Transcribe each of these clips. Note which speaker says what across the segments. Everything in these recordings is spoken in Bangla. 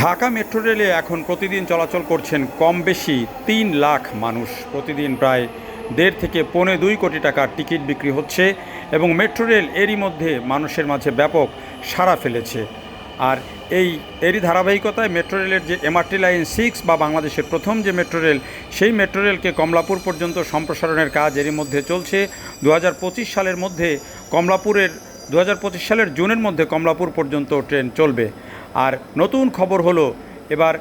Speaker 1: ঢাকা মেট্রো রেলে এখন প্রতিদিন চলাচল করছেন কম বেশি তিন লাখ মানুষ। প্রতিদিন প্রায় দেড় থেকে পৌনে দুই কোটি টাকার টিকিট বিক্রি হচ্ছে এবং মেট্রো রেল এরই মধ্যে মানুষের মাঝে ব্যাপক সাড়া ফেলেছে। আর এই এরই ধারাবাহিকতায় মেট্রো রেলের যে এমআরটি লাইন সিক্স বা বাংলাদেশের প্রথম যে মেট্রো রেল, সেই মেট্রো রেলকে কমলাপুর পর্যন্ত সম্প্রসারণের কাজ এরই মধ্যে চলছে। দু হাজার পঁচিশ সালের মধ্যে কমলাপুরের দু হাজার পঁচিশ সালের জুনের মধ্যে কমলাপুর পর্যন্ত ট্রেন চলবে। আর নতুন খবর হলো, এবার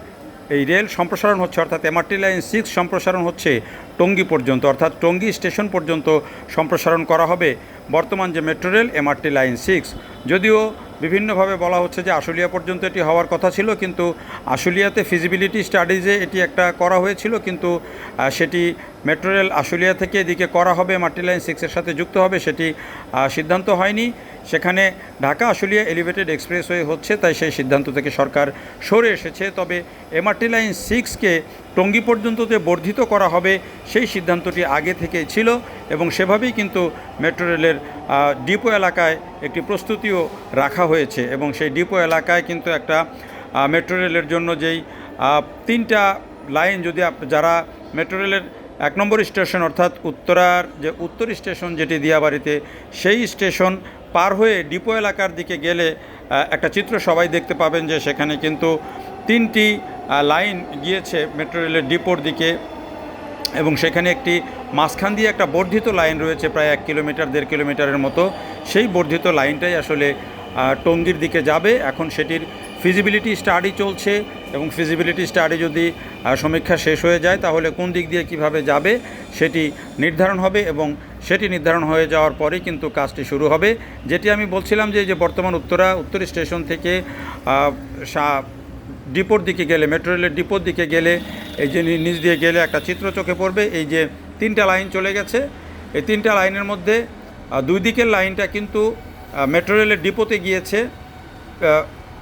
Speaker 1: এই রেল সম্প্রসারণ হচ্ছে, অর্থাৎ এমআরটি লাইন সিক্স সম্প্রসারণ হচ্ছে টঙ্গি পর্যন্ত, অর্থাৎ টঙ্গি স্টেশন পর্যন্ত সম্প্রসারণ করা হবে। বর্তমান যে metro rail, MRT line six, যদিও বিভিন্নভাবে বলা হচ্ছে যে আশুলিয়া পর্যন্ত এটি হওয়ার কথা ছিল, কিন্তু আশুলিয়াতে ফিজিবিলিটি স্টাডিজে এটি একটা করা হয়েছিল, কিন্তু সেটি মেট্রো রেল আশুলিয়া থেকে এদিকে করা হবে এমআরটি লাইন সিক্সের সাথে যুক্ত হবে, সেটি সিদ্ধান্ত হয়নি। সেখানে ঢাকা আশুলিয়া এলিভেটেড এক্সপ্রেসওয়ে হচ্ছে, তাই সেই সিদ্ধান্ত থেকে সরকার সরে এসেছে। তবে এমআরটি লাইন সিক্সকে টঙ্গী পর্যন্ত যে বর্ধিত করা হবে, সেই সিদ্ধান্তটি আগে থেকেই ছিল। এবং সেভাবেই কিন্তু মেট্রো রেলের ডিপো এলাকায় একটি প্রস্তুতিও রাখা হয়েছে এবং সেই ডিপো এলাকায় কিন্তু একটা মেট্রো রেলের জন্য যেই তিনটা লাইন যদি যারা মেট্রো রেলের এক নম্বর স্টেশন অর্থাৎ উত্তরার যে উত্তর স্টেশন যেটি দিয়াবাড়িতে, সেই স্টেশন পার হয়ে ডিপো এলাকার দিকে গেলে একটা চিত্র সবাই দেখতে পাবেন যে সেখানে কিন্তু তিনটি লাইন গিয়েছে মেট্রো রেলের ডিপোর দিকে। এবং সেখানে একটি মাঝখান দিয়ে একটা বর্ধিত লাইন রয়েছে, প্রায় এক কিলোমিটার, দেড় কিলোমিটারের মতো। সেই বর্ধিত লাইনটাই আসলে টঙ্গীর দিকে যাবে। এখন সেটির ফিজিবিলিটি স্টাডি চলছে এবং ফিজিবিলিটি স্টাডি যদি সমীক্ষা শেষ হয়ে যায়, তাহলে কোন দিক দিয়ে কীভাবে যাবে সেটি নির্ধারণ হবে এবং সেটি নির্ধারণ হয়ে যাওয়ার পরেই কিন্তু কাজটি শুরু হবে। যেটি আমি বলছিলাম যে যে বর্তমান উত্তরা, উত্তর স্টেশন থেকে ডিপোর দিকে গেলে মেট্রো রেলের ডিপোর দিকে গেলে, এই যে নিচ দিয়ে গেলে একটা চিত্র চোখে পড়বে, এই যে তিনটা লাইন চলে গেছে। এই তিনটা লাইনের মধ্যে দুই দিকের লাইনটা কিন্তু মেট্রো রেলের ডিপোতে গিয়েছে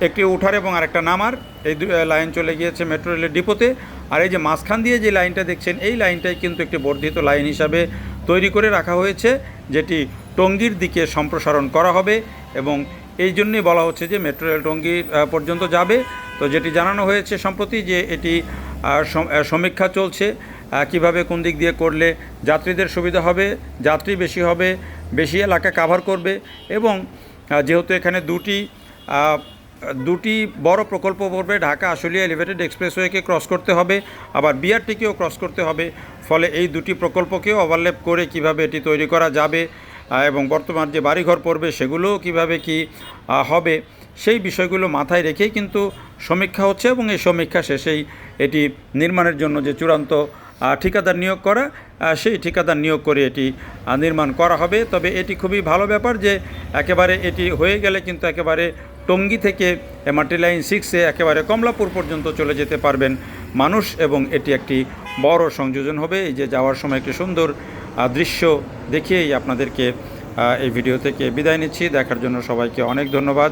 Speaker 1: একটি উঠার এবং আরেকটা নামার, এই লাইন চলে গিয়েছে মেট্রো রেলের ডিপোতে। আর এই যে মাঝখান দিয়ে যে লাইনটা দেখছেন, এই লাইনটাই কিন্তু একটি বর্ধিত লাইন হিসাবে তৈরি করে রাখা হয়েছে, যেটি টঙ্গীর দিকে সম্প্রসারণ করা হবে এবং এই জন্যই বলা হচ্ছে যে মেট্রো রেল টঙ্গী পর্যন্ত যাবে। তো যেটি জানানো হয়েছে সম্প্রতি যে এটি সমীক্ষা চলছে কীভাবে কোন দিক দিয়ে করলে যাত্রীদের সুবিধা হবে, যাত্রী বেশি হবে, বেশি এলাকা কাভার করবে এবং যেহেতু এখানে দুটি দুটি বড় প্রকল্প পড়বে, ঢাকা, আশুলিয়া এলিভেটেড এক্সপ্রেসওয়েকে ক্রস করতে হবে, আবার বিআরটিকেও ক্রস করতে হবে, ফলে এই দুটি প্রকল্পকেও ওভারল্যাপ করে কীভাবে এটি তৈরি করা যাবে এবং বর্তমান যে বাড়িঘর পড়বে সেগুলোও কীভাবে কি হবে সেই বিষয়গুলো মাথায় রেখেই কিন্তু সমীক্ষা হচ্ছে এবং এই সমীক্ষা শেষেই এটি নির্মাণের জন্য যে চূড়ান্ত ঠিকাদার নিয়োগ করা সেই ঠিকাদার নিয়োগ করে এটি নির্মাণ করা হবে। তবে এটি খুবই ভালো ব্যাপার যে একেবারে এটি হয়ে গেলে কিন্তু একেবারে টঙ্গী থেকে এমআরটি লাইন সিক্সে একেবারে কমলাপুর পর্যন্ত চলে যেতে পারবেন মানুষ এবং এটি একটি বড় সংযোজন হবে। এই যে যাওয়ার সময় একটি সুন্দর দৃশ্য দেখিয়েই আপনাদেরকে এই ভিডিও থেকে বিদায় নিচ্ছি। দেখার জন্য সবাইকে অনেক ধন্যবাদ।